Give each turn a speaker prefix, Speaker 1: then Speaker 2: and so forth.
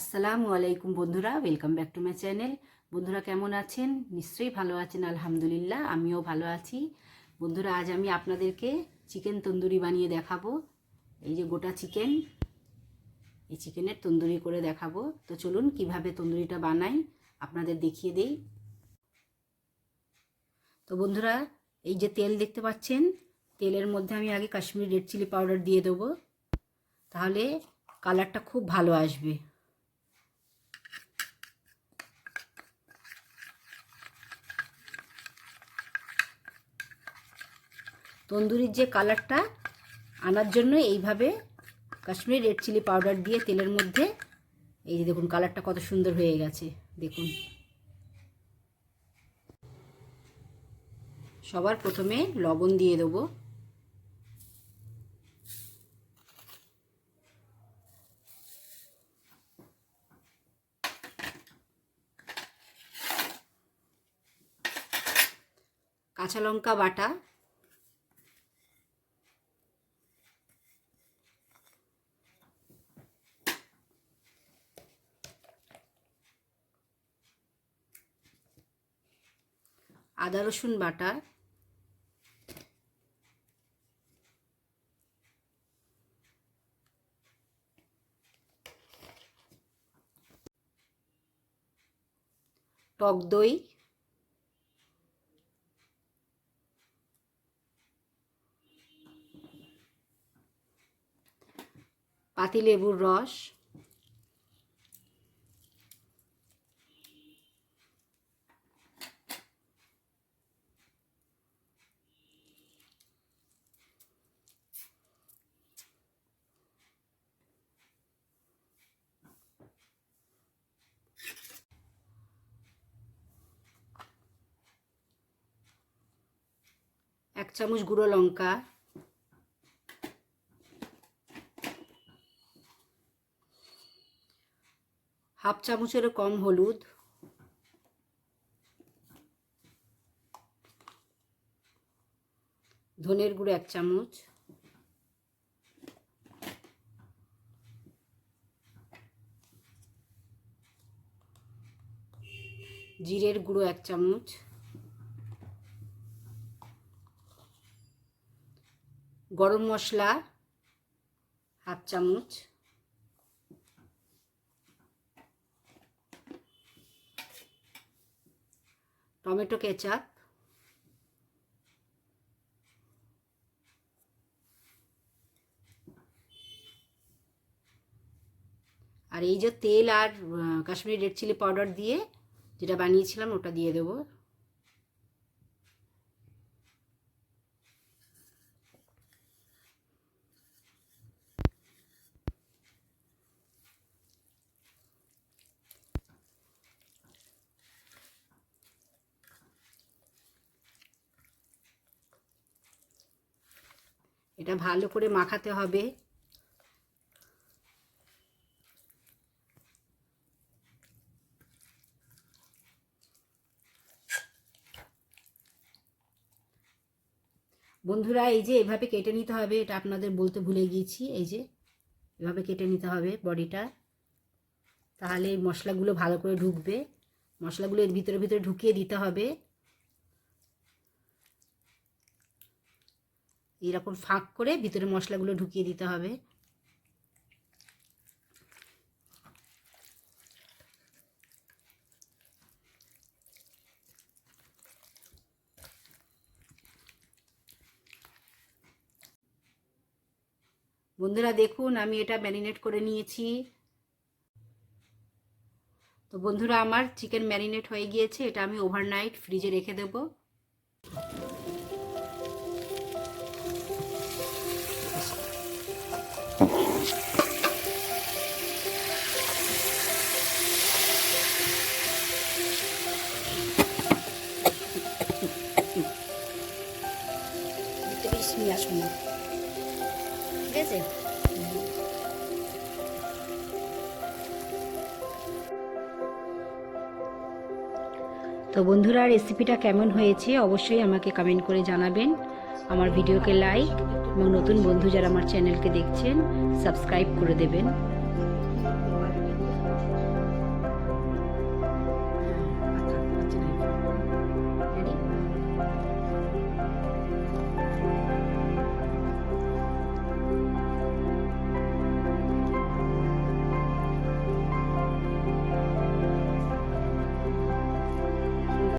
Speaker 1: আসসালামু আলাইকুম বন্ধুরা welcome back to my channel বন্ধুরা কেমন আছেন? নিশ্চয়ই ভালো আছেন, আলহামদুলিল্লাহ, আমিও ভালো আছি। বন্ধুরা, আজ আমি আপনাদেরকে চিকেন তন্দুরি বানিয়ে দেখাবো। এই যে গোটা চিকেন এই চিকেনের তন্দুরি করে দেখাবো। তো চলুন, কীভাবে তন্দুরিটা বানাই, আপনাদের দেখিয়ে দেই। তো বন্ধুরা, এই যে তেল দেখতে পাচ্ছেন, তেলের মধ্যে আমি আগে কাশ্মীরি রেড চিলি পাউডার দিয়ে দেবো। তাহলে কালারটা খুব ভালো আসবে। তন্দুরির যে কালারটা, আনার জন্য এইভাবে কাশ্মীরি রেড চিলি পাউডার দিয়ে তেলের মধ্যে, এই যে দেখুন কালারটা কত সুন্দর হয়ে গেছে, দেখুন। সবার প্রথমে লবণ দিয়ে দেবো। কাঁচা লঙ্কা বাটা আদা রসুন বাটা টক দই পাতিলেবুর রস চামচ গুঁড়ো লঙ্কা। হাফ চামচেরও কম হলুদ। ধনের গুঁড়ো এক চামচ জিরের গুঁড়ো এক চামচ গরম মশলা, হাফ চামচ। Tomato ketchup. আর এই যে তেল আর কাশ্মীরি রেড চিলি পাউডার দিয়ে যেটা বানিয়েছিলাম ওটা দিয়ে দেবো। এটা ভালো করে মাখাতে হবে। বন্ধুরা, এই যে এভাবে কেটে নিতে হবে, এটা আপনাদের বলতে ভুলে গিয়েছি। এই যে এভাবে কেটে নিতে হবে বডিটা। তাহলে মশলাগুলো ভালো করে ঢুকবে। মশলাগুলো এর ভিতরে ভিতরে ঢুকিয়ে দিতে হবে। এরকম ফাঁক করে ভিতরে মশলাগুলো ঢুকিয়ে দিতে হবে। বন্ধুরা দেখুন, আমি এটা ম্যারিনেট করে নিয়েছি। তো বন্ধুরা, আমার চিকেন ম্যারিনেট হয়ে গিয়েছে, এটা আমি ওভারনাইট ফ্রিজে রেখে দেবো। তো বন্ধুরা রেসিপিটা কেমন হয়েছে অবশ্যই আমাকে কমেন্ট করে জানাবেন। আমার ভিডিওকে লাইক এবং নতুন বন্ধু যারা আমার চ্যানেলকে দেখছেন সাবস্ক্রাইব করে দেবেন।